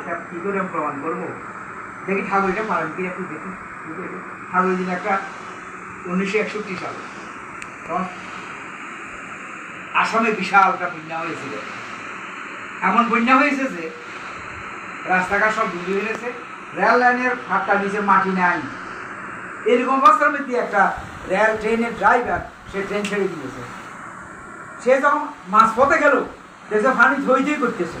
এটা কি করে প্রমাণ করব? দেখি পারেন কি একটু দেখি। একটা উনিশশো একষট্টি আসামে বিশাল একটা বন্যা হয়েছিল। এমন বন্যা হয়েছে যে রাস্তাঘাট সব ডুবে গেছে রেল লাইনের ফাটটা নিচে মাটি নাই। এরকম অবস্থার মধ্যে একটা রেল ট্রেনের ড্রাইভার সে ট্রেন ছেড়ে দিয়েছে। সে যখন মাঝপথে গেল পানি ধই ধই করতেছে।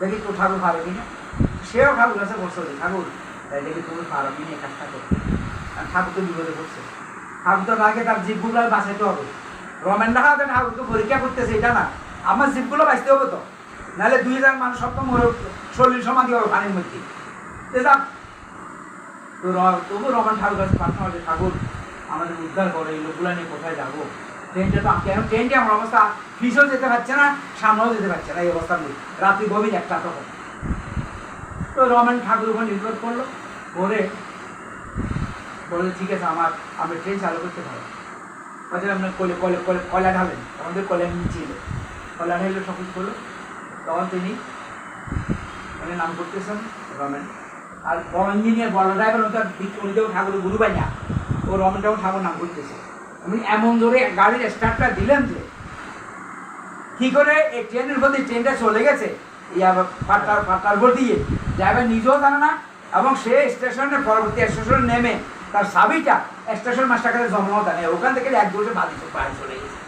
দেখি তোর ঠাকুর পারে কিনা? সেও ঠাকুর কাছে বসে বলছে ঠাকুর তাই দেখি তুমি পারো কিনা, এই কাজটা ঠাকুর তো বিপদে পড়ছে। ঠাকুর তো আগে তার জীবগুলো বাঁচাইতে হবে। রমেন রাহা তো ঠাকুরকে পরীক্ষা করতেছে, এটা না। আমার জীবগুলো বাঁচতে হবে তো। নাহলে দুই হাজার মানুষ সব তো মরে। শরীর সমাধি হবে পানির মধ্যে। তো তো তবু রমান ঠাকুর কাছে প্রার্থনা হচ্ছে ঠাকুর, আমাদের উদ্ধার করে, এই লোকগুলো নিয়ে কোথায় যাব? ট্রেনটা তো কেন ট্রেনটি আমার অবস্থা। ফিসও যেতে পারছে না, সামনেও যেতে পারছে না, এই অবস্থা নেই। রাত্রি গভীর একটা তখন। তো রমেন ঠাকুর ওখানে নির্ভর করল। করে বলে, ঠিক আছে, আমার, আমি ট্রেন চালু করতে পারব। বলছে, আপনার কলে কলে কলে কয়লা ঢালেন। আমাদের কয়লা ছিল কয়লা ঢাললে সব কিছু করল। তখন তিনি মানে নাম করতেছেন রমেন। আর বড় ইঞ্জিনিয়ার বড় ড্রাইভার ওটা উনিটাও ঠাকুর গুরু পাই না। ও রমেনটাও ঠাকুর নাম করতেছে। আমি এমন জোরে গাড়ির স্টার্টটা দিলেন যে, কি করে এই ট্রেনের প্রতি ট্রেনটা চলে গেছে? ফাটার ফাটার দিয়ে। ড্রাইভার নিজেও জানে না এবং সে স্টেশনের পরবর্তী স্টেশনে নেমে তার সাবিটা স্টেশন মাস্টার কাছে জমাও জানে ওখান থেকে এক দোষে বাড়ি চলে গেছে।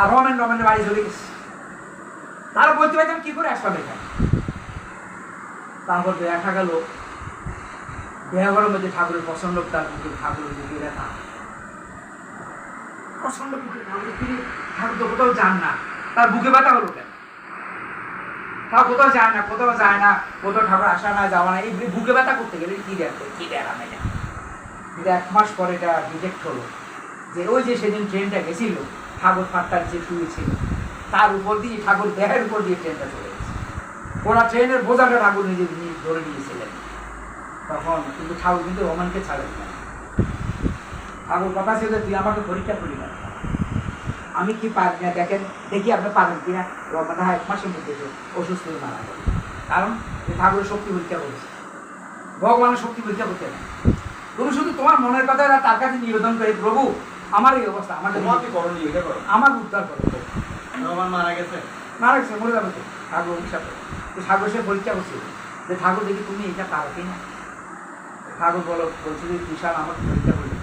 আর রমেন, রমেনের বাড়ি চলে গেছে। তারা বলতে পারতাম কি করে আসলাম এখানে? তারপর দেখা গেল দেহঘরের মধ্যে ঠাকুরের প্রচণ্ড তার ঠাকুরের বুকে ব্যথা প্রচণ্ড বুকে ফিরে ঠাকুর তো কোথাও যান না। তার বুকে ব্যথা হলো কেন? ঠাকুর কোথাও যায় না, কোথাও যায় না, কোথাও ঠাকুর আসা না, যাওয়া না, এই বুকে ব্যথা করতে গেলে কি দেখবে কি দেখাম এটা কিন্তু এক মাস পরে এটা ডিটেক্ট হলো। যে ওই যে সেদিন ট্রেনটা গেছিল, ঠাকুর ফাট্টার যে শুয়েছিল তার উপর দিয়ে ঠাকুর দেহের উপর দিয়ে ট্রেনটা চলে গেছে। ওরা ট্রেনের বোঝাটা ঠাকুর নিজে ধরে নিয়েছিলেন। তখন কিন্তু ঠাকুর কিন্তু রোমানকে ছাড়েন না। ঠাকুর কথা ছিল তুই আমাকে পরীক্ষা করি না। আমি কি পারি না? দেখেন দেখি আপনি পারেন কিনা। রোমান এক মাসের মধ্যে অসুস্থ হয়ে মারা গেল। কারণ ঠাকুরের শক্তি পরীক্ষা করেছে। ভগবানের শক্তি পরীক্ষা করতে না তুমি শুধু তোমার মনের কথা তার কাছে নিবেদন করে প্রভু আমার এই অবস্থা আমার তোমার কি করণীয় এটা করো? আমার উদ্ধার করো। রহমান মারা গেছে। মারা গেছে মরে যাবে তো। ঠাকুর অভিশাপ তো ঠাকুর সে পরীক্ষা করছিল যে ঠাকুর দেখি তুমি এটা পারো কি না ঠাকুর বলো বলছে যে বিশাল আমার পরীক্ষা গেছে।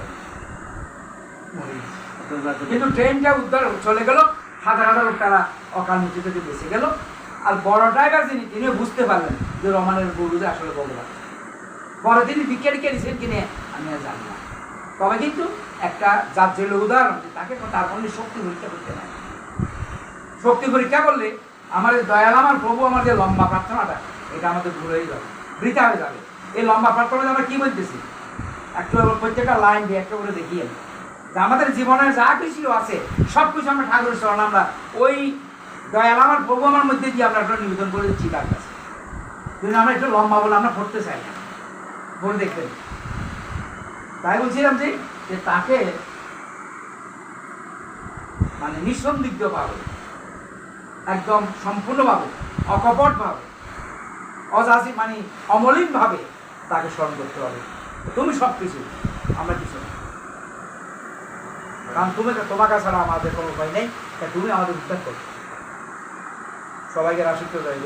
কিন্তু ট্রেনটা উদ্ধার চলে গেল, হাজার হাজার তারা অকাল মৃত্যু থেকে বেঁচে গেল। আর বড় ড্রাইভার যিনি তিনিও বুঝতে পারলেন যে রমানের গরু যে আসলে ভগবান বড় তিনি বিজ্ঞানী দিয়েছেন কিনে আমি আর জানি না। তবে কিন্তু একটা যার জেলে উদাহরণ তাকে তার মনে শক্তি পরীক্ষা করতে নাই। শক্তি পরীক্ষা করলে আমাদের দয়াল আমার প্রভু আমার যে লম্বা প্রার্থনাটা, এটা আমাদের ভুলেই যাবে, বৃথা হয়ে যাবে। এই লম্বা প্রার্থনা আমরা কি বলতেছি? একটু প্রত্যেকটা লাইন দিয়ে একটা করে দেখিয়ে যে আমাদের জীবনের যা কিছু আছে সব কিছু আমরা ঠাকুরের চরণ, আমরা ওই দয়াল আমার প্রভু আমার মধ্যে দিয়ে আমরা একটা নিবেদন করে দিচ্ছি তার কাছে। কিন্তু আমরা একটু লম্বা বলে, আমরা পড়তে চাই না। বলে দেখবেন। তাই বলছিলাম যে তাকে মানে নিঃসন্দিগ্ধ ভাবে, একদম সম্পূর্ণভাবে অকপট ভাবে অজাসি মানে অমলিন ভাবে তাকে স্মরণ করতে হবে। তুমি সব কিছু আমরা। কারণ তুমি তোমাকে ছাড়া আমাদের কোনো উপায় নেই তুমি আমাদের উদ্ধার করো। সবাইকে রাশিত্ব যাই